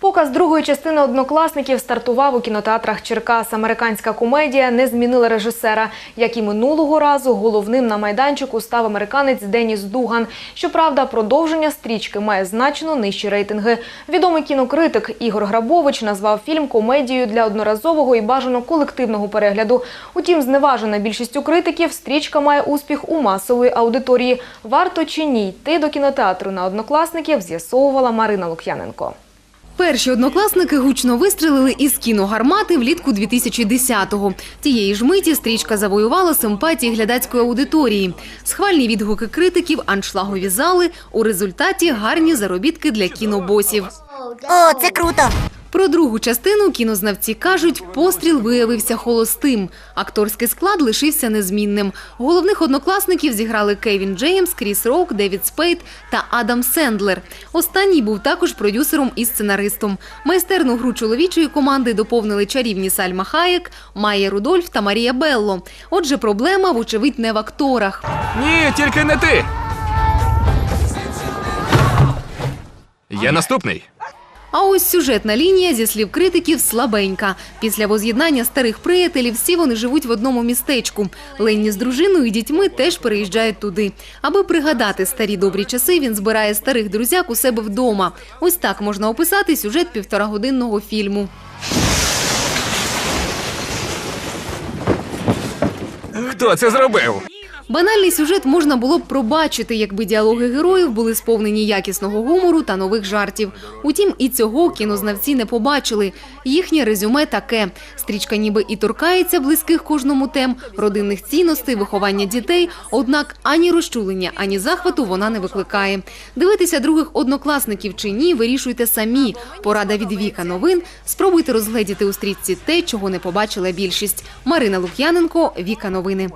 Показ другої частини однокласників стартував у кінотеатрах Черкас. Американська комедія не змінила режисера. Як і минулого разу, головним на майданчику став американець Деніс Дуган. Щоправда, продовження стрічки має значно нижчі рейтинги. Відомий кінокритик Ігор Грабович назвав фільм комедією для одноразового і бажано колективного перегляду. Утім, зневажена більшістю критиків, стрічка має успіх у масової аудиторії. Варто чи ні йти до кінотеатру на однокласників, з'ясовувала Марина Лук'яненко. Перші однокласники гучно вистрелили із кіногармати влітку 2010-го. Тієї ж миті стрічка завоювала симпатії глядацької аудиторії. Схвальні відгуки критиків, аншлагові зали, у результаті гарні заробітки для кінобосів. О, це круто! Про другу частину кінознавці кажуть, постріл виявився холостим. Акторський склад лишився незмінним. Головних однокласників зіграли Кевін Джеймс, Кріс Рок, Девід Спейт та Адам Сендлер. Останній був також продюсером і сценаристом. Майстерну гру чоловічої команди доповнили чарівні Сальма Хаєк, Майя Рудольф та Марія Белло. Отже, проблема, вочевидь, не в акторах. Ні, тільки не ти. Я наступний. А ось сюжетна лінія, зі слів критиків, слабенька. Після воз'єднання старих приятелів всі вони живуть в одному містечку. Ленні з дружиною і дітьми теж переїжджають туди. Аби пригадати старі добрі часи, він збирає старих друзяк у себе вдома. Ось так можна описати сюжет півторагодинного фільму. Хто це зробив? Банальний сюжет можна було б пробачити, якби діалоги героїв були сповнені якісного гумору та нових жартів. Утім, і цього кінознавці не побачили. Їхнє резюме таке: стрічка ніби і торкається близьких кожному тем родинних цінностей, виховання дітей. Однак ані розчулення, ані захвату вона не викликає. Дивитися других однокласників чи ні, вирішуйте самі. Порада від Віка новин. Спробуйте розгледіти у стрічці те, чого не побачила більшість. Марина Лук'яненко, Віка Новини.